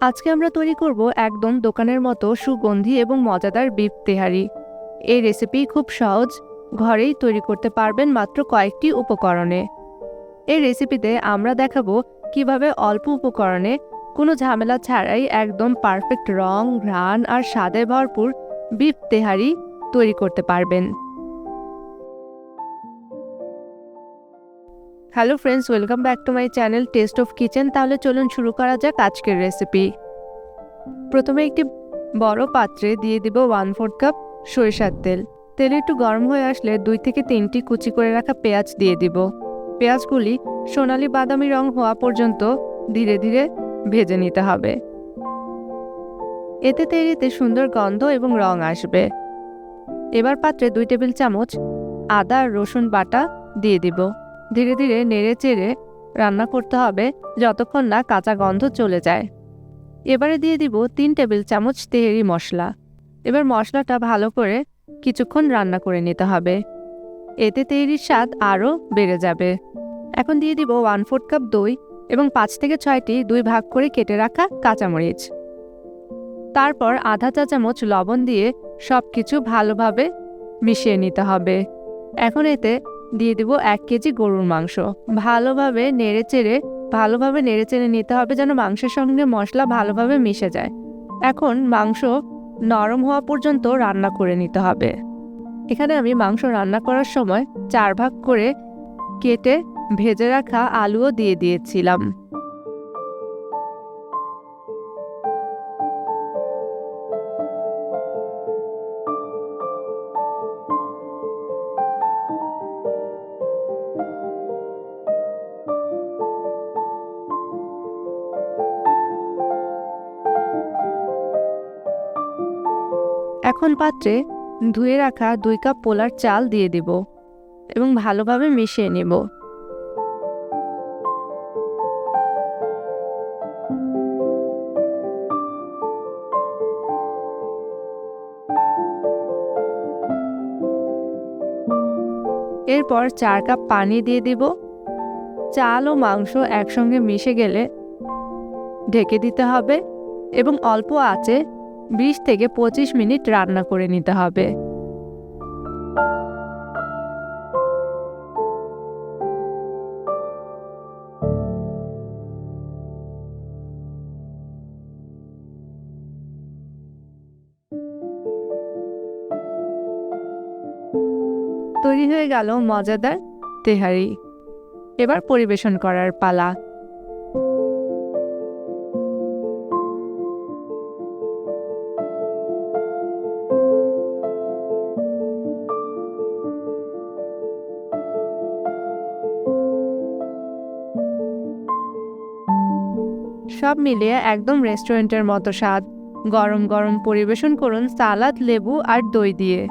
আজকে আমরা তৈরি করব একদম দোকানের মতো সুগন্ধি এবং মজাদার বিফ তেহারি। এই রেসিপি খুব সহজ। ঘরেই তৈরি করতে পারবেন মাত্র কয়েকটি উপকরণে। এই রেসিপিতে আমরা দেখাবো কীভাবে অল্প উপকরণে কোনো ঝামেলা ছাড়াই একদম পারফেক্ট রং, ঘ্রাণ আর স্বাদে ভরপুর বিফ তেহারি তৈরি করতে পারবেন। Hello friends welcome back to my channel taste of kitchen তাহলে চলুন শুরু করা যাক আজকের রেসিপি প্রথমে একটি বড় পাত্রে দিয়ে দিব ওয়ান ফোর্থ কাপ সরিষার তেল। তেল একটু গরম হয়ে আসলে দুই থেকে তিনটি কুচি করে রাখা পেঁয়াজ দিয়ে দিব। পেঁয়াজগুলি সোনালি বাদামি রং হওয়া পর্যন্ত ধীরে ধীরে ভেজে নিতে হবে। এতে তৈরিতে সুন্দর গন্ধ এবং রং আসবে। এবার পাত্রে দুই টেবিল চামচ আদা রসুন বাটা দিয়ে দিব। ধীরে ধীরে নেড়ে চেড়ে রান্না করতে হবে যতক্ষণ না কাঁচা গন্ধ চলে যায়। এবারে দিয়ে দিব তিন টেবিল চামচ তেহেরি মশলা। এবার মশলাটা ভালো করে কিছুক্ষণ রান্না করে নিতে হবে। এতে তেহেরির স্বাদ আরও বেড়ে যাবে। এখন দিয়ে দিব ওয়ান ফোর্থ কাপ দই এবং পাঁচ থেকে ছয়টি দুই ভাগ করে কেটে রাখা কাঁচামরিচ। তারপর আধা চা চামচ লবণ দিয়ে সব কিছু ভালোভাবে মিশিয়ে নিতে হবে। এখন এতে দিয়ে দেবো এক কেজি গরুর মাংস। ভালোভাবে নেড়ে চেড়ে, ভালোভাবে নেড়ে চেড়ে নিতে হবে যেন মাংসের সঙ্গে মশলা ভালোভাবে মিশে যায়। এখন মাংস নরম হওয়া পর্যন্ত রান্না করে নিতে হবে। এখানে আমি মাংস রান্না করার সময় চার ভাগ করে কেটে ভেজে রাখা আলুও দিয়ে দিয়েছিলাম। এখন পাত্রে ধুয়ে রাখা দুই কাপ পোলার চাল দিয়ে দিব এবং ভালোভাবে মিশিয়ে নেব। এরপর চার কাপ পানি দিয়ে দিব। চাল ও মাংস একসঙ্গে মিশে গেলে ঢেকে দিতে হবে এবং অল্প আঁচে বিশ থেকে পঁচিশ মিনিট রান্না করে নিতে হবে। তৈরি হয়ে গেল মজাদার তেহারি। এবার পরিবেশন করার পালা। সব মিলিয়ে একদম রেস্টুরেন্টের মতো স্বাদ। গরম গরম পরিবেশন করুন সালাদ, লেবু আর দই দিয়ে।